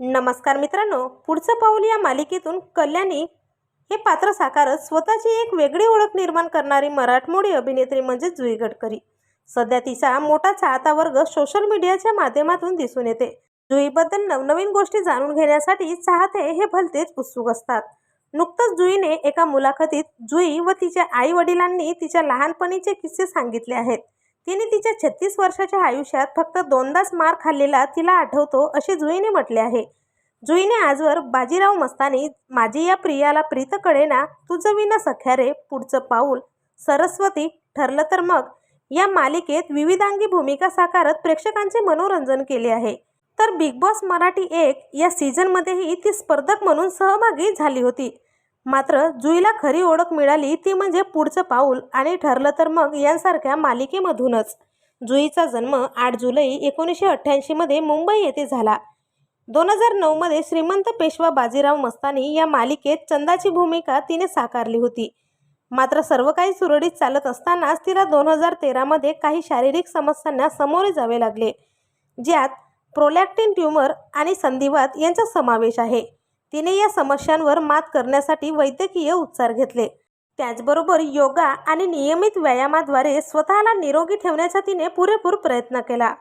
नमस्कार मित्रांनो पुढचं पाऊल या मालिकेतून कल्याणी हे पात्र साकारत स्वतःची एक वेगळी ओळख निर्माण करणारी मराठमोळी अभिनेत्री म्हणजे जुई गडकरी. सध्या तिचा मोठा चाहता वर्ग सोशल मीडियाच्या माध्यमातून दिसून येते. जुईबद्दल नवनवीन गोष्टी जाणून घेण्यासाठी चाहते हे भलतेच उत्सुक असतात. नुकतंच जुईने एका मुलाखतीत जुई व तिच्या आई वडिलांनी तिच्या लहानपणीचे किस्से सांगितले आहेत. तिने तिच्या छत्तीस वर्षाच्या आयुष्यात फक्त दोनदाच मार खाल्लेला तिला आठवतो असे जुईने म्हटले आहे. जुईने आजवर बाजीराव मस्तानी माझी या प्रियाला प्रीत कळेना तुझं विना सख्या रे पुढचं पाऊल. सरस्वती ठरलं तर मग. या मालिकेत विविधांगी भूमिका साकारत प्रेक्षकांचे मनोरंजन केले आहे. तर बिग बॉस मराठी एक या सीझनमध्येही ती स्पर्धक म्हणून सहभागी झाली होती. मात्र जुईला खरी ओळख मिळाली ती म्हणजे पुढचं पाऊल आणि ठरलं तर मग यांसारख्या मालिकेमधूनच. जुईचा जन्म आठ जुलै एकोणीसशे अठ्ठ्याऐंशीमध्ये मुंबई येथे झाला. दोन हजार नऊमध्ये श्रीमंत पेशवा बाजीराव मस्तानी या मालिकेत चंदाची भूमिका तिने साकारली होती. मात्र सर्व काही सुरळीत चालत असतानाच तिला दोन हजार तेरामध्ये काही शारीरिक समस्यांना सामोरे जावे लागले ज्यात प्रोलॅक्टिन ट्यूमर आणि संधिवात यांचा समावेश आहे. तिने या समस्यांवर मात करण्यासाठी वैद्यकीय उपचार घेतले. त्याचबरोबर योगा आणि नियमित व्यायामाद्वारे स्वतःला निरोगी ठेवण्याचा तिने पुरेपूर प्रयत्न केला.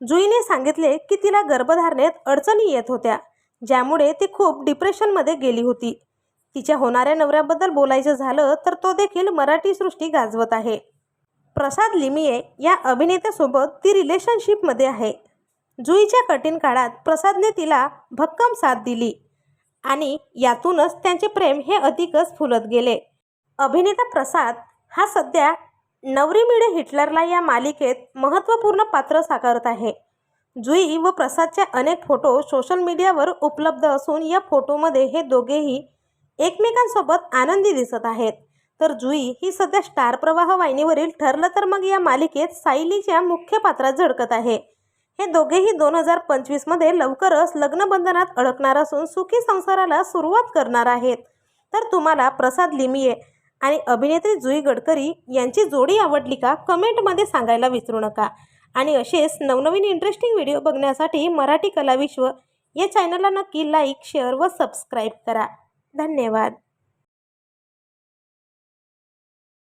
जुईने सांगितले की तिला गर्भधारणेत अडचणी येत होत्या ज्यामुळे ती खूप डिप्रेशनमध्ये गेली होती. तिच्या होणाऱ्या नवऱ्याबद्दल बोलायचं झालं तर तो देखील मराठी सृष्टी गाजवत आहे. प्रसाद लिमिये या अभिनेत्यासोबत ती रिलेशनशिपमध्ये आहे. जुईच्या कठीण काळात प्रसादने तिला भक्कम साथ दिली. आणि यातूनच त्यांचे प्रेम हे अधिकच फुलत गेले. अभिनेता प्रसाद हा सध्या नवरी मिळे हिटलरला या मालिकेत महत्त्वपूर्ण पात्र साकारत आहे. जुई व प्रसादचे अनेक फोटो सोशल मीडियावर उपलब्ध असून या फोटोमध्ये हे दोघेही एकमेकांसोबत आनंदी दिसत आहेत. तर जुई ही सध्या स्टार प्रवाह वाहिनीवरील ठरलं तर मग या मालिकेत सायलीच्या मुख्य पात्रात झळकत आहे. हे दोघेही दोन हजार पंचवीसमध्ये लवकरच लग्नबंधनात अडकणार असून सुखी संसाराला सुरुवात करणार आहेत. तर तुम्हाला प्रसाद लिमिये आणि अभिनेत्री जुई गडकरी यांची जोडी आवडली का? कमेंटमध्ये सांगायला विसरू नका. आणि असेच नवनवीन इंटरेस्टिंग व्हिडिओ बघण्यासाठी मराठी कलाविश्व या चॅनलला नक्की लाईक शेअर व सबस्क्राईब करा. धन्यवाद.